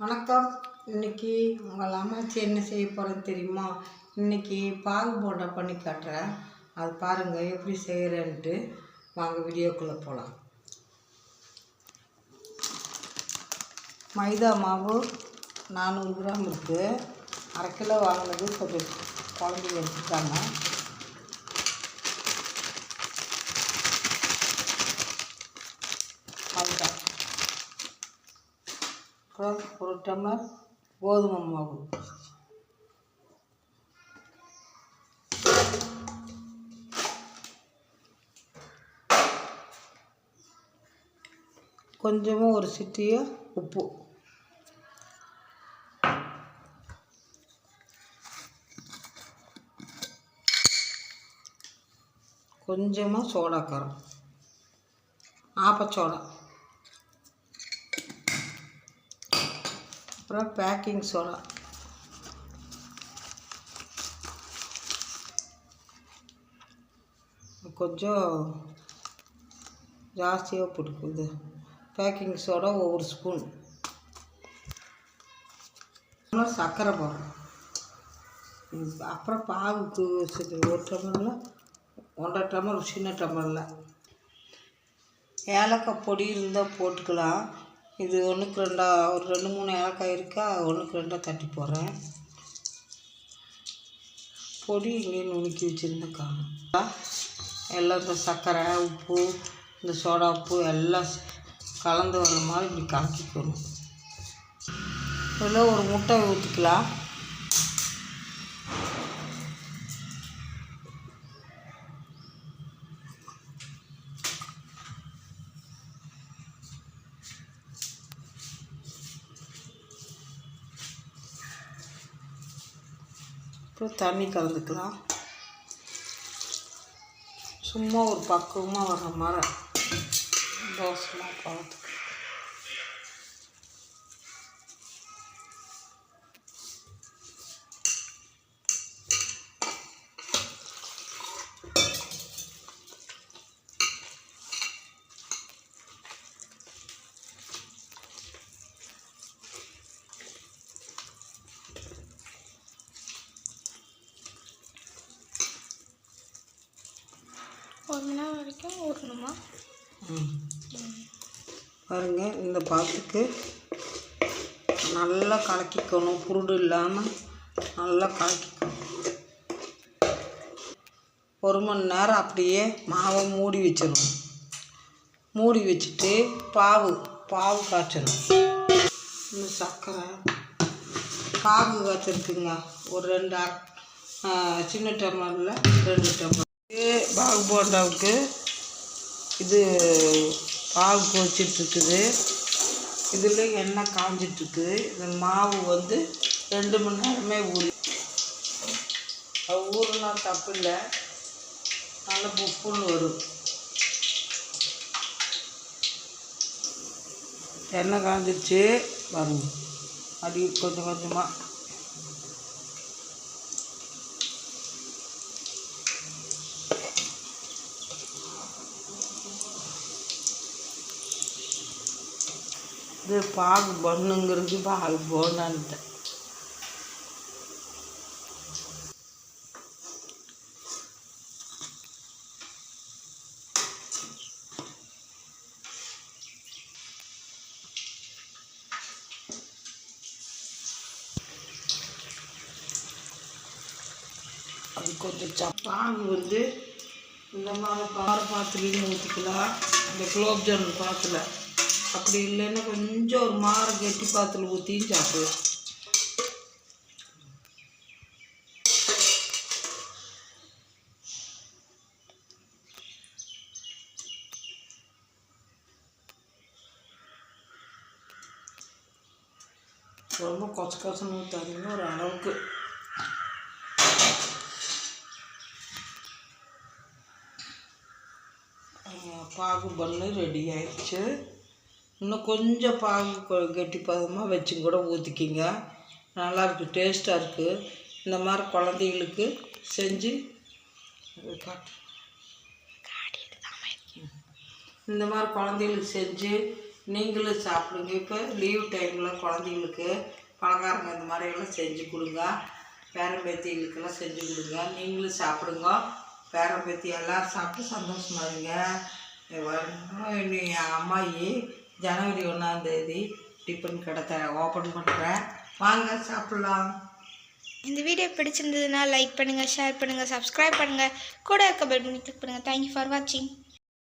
வணக்கம். இன்னைக்கு உங்கள் அம்மாச்சி என்ன செய்ய போகிறேன்னு தெரியுமா? இன்னைக்கு பாகு போண்டா பண்ணி காட்டுறேன். அது பாருங்கள் எப்படி செய்கிறேன்ட்டு வாங்க வீடியோக்குள்ளே போகலாம் மைதா மாவு நானூறு கிராம் இருக்குது அரை கிலோ வாங்கினது கொஞ்சம் குழந்தைங்க எடுத்துட்டாங்க அப்புறம் ஒரு டம்ளர் கோதுமை மாவு. கொஞ்சமாக ஒரு சிட்டிய உப்பு. கொஞ்சமாக சோடா காரம். ஆப்பச்சோடா அப்புறம் பேக்கிங் சோடா. கொஞ்சம் ஜாஸ்தியாக போட்டுக்குது. பேக்கிங் சோடா ஒவ்வொரு ஸ்பூன் அப்புறம் சர்க்கரை போடுறோம் அப்புறம் பாகு சரி ஒரு டம்ளரில் ஒன்றரை டம்ளர் சின்ன டம்ளரில். ஏலக்காய் பொடி இருந்தால் போட்டுக்கலாம். இது ஒன்றுக்கு ரெண்டாக ஒரு ரெண்டு மூணு ஏலக்காய் இருக்கா ஒன்றுக்கு ரெண்டாக தட்டி போடுறேன். பொடி இங்கே நுணுக்கி வச்சுருந்தேன் காணும் எல்லாம் இந்த சர்க்கரை உப்பு இந்த சோடா உப்பு எல்லாம் கலந்து வர மாதிரி இப்படி கலக்கிக்கணும் இதில் ஒரு முட்டை ஊற்றிக்கலாம் அப்புறம் தண்ணி கலந்துக்கலாம். சும்மா ஒரு பக்குவமாக வர்ற மாதிரி. தோசைலாம் பார்த்துக்கலாம். ஒரு மணி நேரம் வரைக்கும் ஊறணுமா பாருங்க இந்த பாத்துக்கு நல்லா கலக்கிக்கணும். புருடு இல்லாமல் நல்லா கலக்கிக்கணும். ஒரு மணி நேரம் அப்படியே மாவை மூடி வச்சிடணும். மூடி வச்சுட்டு பாவு பாவு காய்ச்சணும் இந்த சர்க்கரை பாகு காய்ச்சிருக்குங்க ஒரு ரெண்டு சின்ன டம்ளரில் ரெண்டு டம்ளர். பாகு போண்டாவுக்கு. இது பாகு கொச்சிட்ருக்குது. இதில் எண்ணெய் காஞ்சிட்ருக்கு. இந்த மாவு வந்து ரெண்டு மணி நேரமே ஊறி அது ஊறுனா தப்பு இல்லை. நல்ல புப்புன்னு வரும். எண்ணெய் காஞ்சிருச்சு. வரும் அடி கொஞ்சம் கொஞ்சமாக இது பாகு பண்ணுங்கிறது பாகு போனான்ட்டேன் அது கொஞ்சம் சப் பாகு வந்து இந்த மாதிரி பாறை பாத்திரின்னு ஊற்றிக்கலாம் இந்த குலோப் ஜாமுன் பாத்தில் அப்படி இல்லைன்னா கொஞ்சம் ஒரு மாற கெட்டி பாத்தில் ஊற்றியும் சாப்பிடலாம் ரொம்ப கொச்ச கொச்சன்னு ஊற்றாதீங்க ஒரு அளவுக்கு. ஆஹ் பாகு பண்ணு ரெடி ஆயிடுச்சு. இன்னும் கொஞ்சம் பாகு கொ- கெட்டி பதமாக வச்சும் கூட ஊற்றிக்கிங்க நல்லாயிருக்கு டேஸ்ட்டாக இருக்குது இந்த மாதிரி குழந்தைகளுக்கு செஞ்சு இந்த மாதிரி குழந்தைகளுக்கு செஞ்சு நீங்களும் சாப்பிடுங்க. இப்போ லீவ் டைமில் குழந்தைங்களுக்கு பலகாரங்க இந்த மாதிரியெல்லாம் செஞ்சு கொடுங்க. பேரன் பேத்திகளுக்கெல்லாம் செஞ்சு கொடுங்க. நீங்களும் சாப்பிடுங்க. பேரன் பேத்தி எல்லோரும் சாப்பிட்டு சந்தோஷமா இருங்க. இனி என் அம்மாயி ஜனவரி ஒன்றாந்தேதி டிஃபன் கடை ஓப்பன் பண்ணுறேன் வாங்க சாப்பிட்லாம். இந்த வீடியோ பிடிச்சிருந்ததுன்னா லைக் பண்ணுங்கள் ஷேர் பண்ணுங்கள் சப்ஸ்கிரைப் பண்ணுங்கள் கூட இருக்க பெல் பண்ணி கிளிக் பண்ணுங்கள் தேங்க்யூ ஃபார் வாட்சிங்